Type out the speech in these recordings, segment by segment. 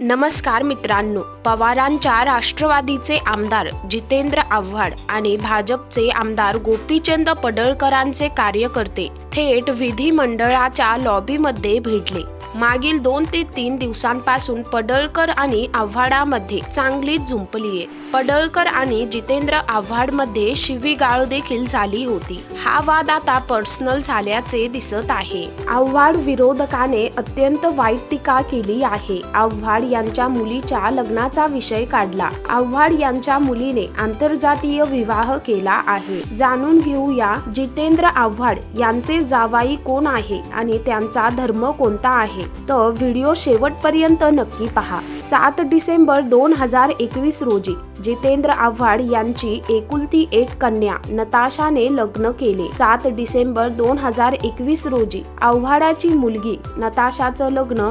नमस्कार मित्रांनो पवारांच्या राष्ट्रवादीचे आमदार जितेंद्र आव्हाड आणि भाजपचे आमदार गोपीचंद पडळकरांचे कार्यकर्ते थेट विधिमंडळाच्या लॉबीमध्ये भिडले मागील दोन ते तीन दिवसांपासून पडळकर आणि आव्हाडामध्ये चांगलीच झुंपलीये पडळकर आणि जितेंद्र आव्हाडमध्ये शिवीगाळ देखील झाली होती. हा वाद आता पर्सनल झाल्याचे दिसत आहे. आव्हाड विरोधकाने अत्यंत वाईट टीका केली आहे. आव्हाड यांच्या मुलीच्या लग्नाचा विषय काढला. आव्हाड यांच्या मुलीने आंतरजातीय विवाह केला आहे. जाणून घेऊया जितेंद्र आव्हाड यांचे जावाई कोण आहे आणि त्यांचा धर्म कोणता आहे. तर व्हिडिओ शेवटपर्यंत नक्की पहा. सात डिसेंबर दोन हजार एकवीस रोजी जितेंद्र आव्हाड यांची एकुलती एक कन्या नताशाने लग्न केले. सात डिसेंबर दोन हजार एकवीस रोजी आव्हाडाची मुलगी नताशाचं लग्न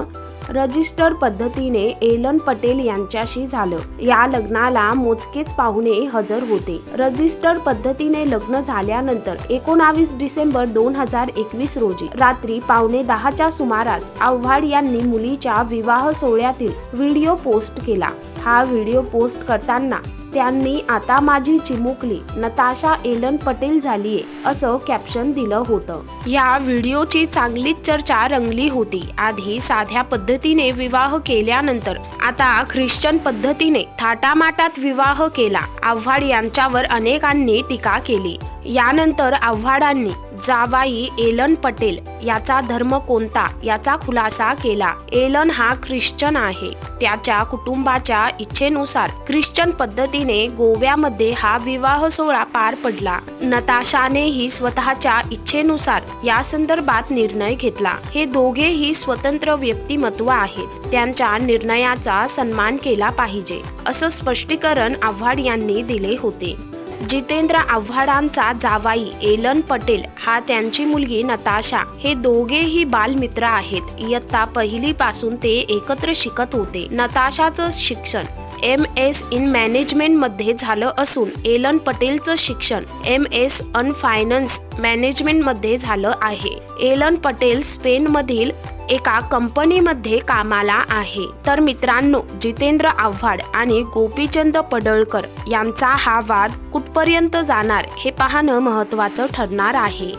रजिस्टर पद्धतीने एलन पटेल यांच्याशी झालं. या लग्नाला मोजकेच पाहुणे हजर होते. रजिस्टर पद्धतीने लग्न झाल्यानंतर एकोणावीस डिसेंबर दोन हजार एकवीस रोजी रात्री पावणे दहाच्या सुमारास आव्हाड यांनी मुलीच्या विवाह सोहळ्यातील व्हिडिओ पोस्ट केला. हा व्हिडिओ पोस्ट करताना त्यांनी आता माझी चिमुकली नताशा एलन पटेल झालीये असं कॅप्शन दिलं होतं. या व्हिडिओची चांगलीच चर्चा रंगली होती. आधी साध्या पद्धतीने विवाह केल्यानंतर आता ख्रिश्चन पद्धतीने थाटामाटात विवाह केला. आव्हाड यांच्यावर अनेकांनी टीका केली. यानंतर आव्हाडांनी जावाई एलन पटेल याचा धर्म कोणता याचा खुलासा केला. एलन हा ख्रिश्चन आहे. त्याच्या कुटुंबाच्या इच्छेनुसार ख्रिश्चन पद्धतीने गोव्यामध्ये हा विवाह सोहळा पार पडला. नताशानेही स्वतःच्या इच्छेनुसार या संदर्भात निर्णय घेतला. हे दोघेही स्वतंत्र व्यक्तिमत्व आहेत. त्यांच्या निर्णयाचा सन्मान केला पाहिजे असं स्पष्टीकरण आव्हाड यांनी दिले होते. जितेंद्र आव्हाडांचा जावाई एलन पटेल हा त्यांची मुलगी नताशा हे दोघेही बालमित्र आहेत. इयत्ता पहिलीपासून ते एकत्र शिकत होते. नताशाचं शिक्षण एम एस इन मॅनेजमेंटमध्ये झालं असून एलन पटेलचं शिक्षण एम एस अन फायनान्स मॅनेजमेंटमध्ये झालं आहे. एलन पटेल स्पेन मधील एका कंपनीमध्ये कामाला आहे. तर मित्रांनो जितेंद्र आव्हाड आणि गोपीचंद पडळकर यांचा हा वाद कुठपर्यंत जाणार हे पाहणं महत्त्वाचं ठरणार आहे.